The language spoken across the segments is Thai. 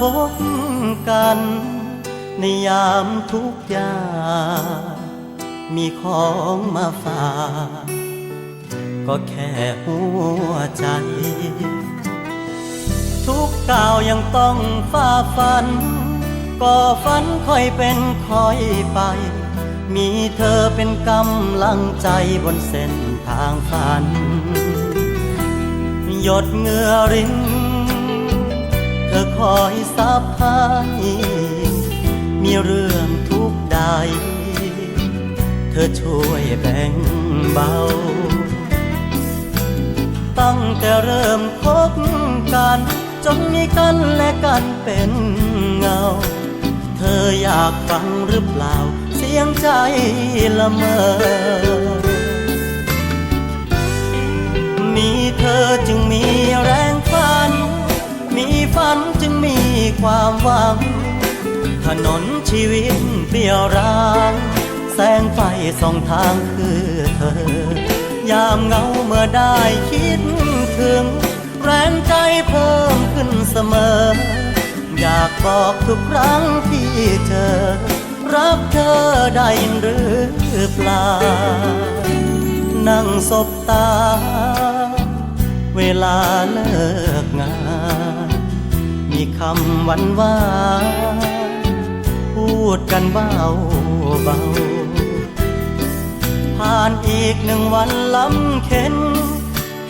พบกัน ในยามทุกข์ยากมีของมาฝากก็แค่หัวใจ ทุกก้าวยังต้องฝ่าฟัน ก็ฝันค่อยเป็นค่อยไป มีเธอเป็นกำลังใจบนเส้นทางฝัน หยดเงื่อรินเธอคอยซั บให้มีเรื่องทุกใด เธอช่วยแบ่งเบา ตั้งแต่เริ่มคบกัน จนมีกันและกันเป็นเงา เธออยากฟังหรือเปล่า เสียงใจละเมอ ความหวัง ถนนชีวิตเปลี่ยวร้างแสงไฟส่องทางคือเธอ ยามเงาเมื่อได้คิดถึง แรงใจเพิ่มขึ้นเสมอ อยากบอกทุกครั้งที่เจอ รักเธอได้หรือเปล่า นั่งสบตา เวลาเลิก คำหวานหวานพูดกันเบาเบา ผ่านอีกหนึ่งวันล้ำเข็น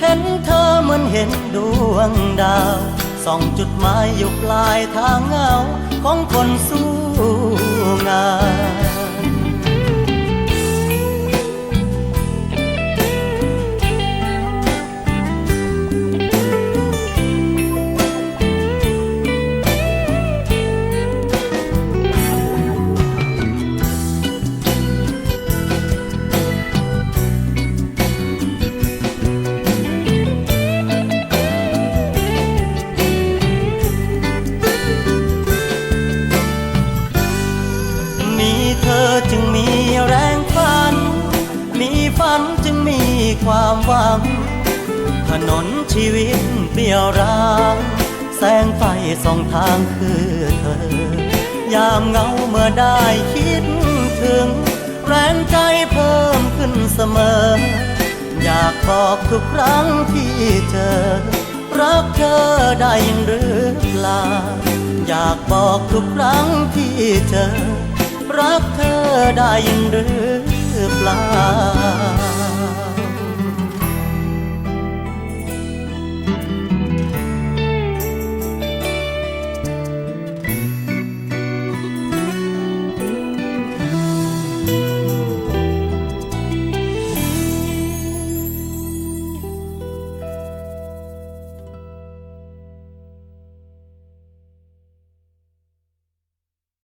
เห็นเธอเหมือนเห็นดวงดาวส่องจุดหมายอยู่ปลายทางเงา ความหวัง ถนนชีวิตเปี่ยวร้างแสงไฟส่องทางคือเธอ ยามเงาเมื่อได้คิดถึง แรงใจเพิ่มขึ้นเสมอ อยากบอกทุกครั้งที่เจอ รักเธอได้หรือเปล่าอยากบอกทุกครั้งที่เจอ รักเธอได้หรือเปล่า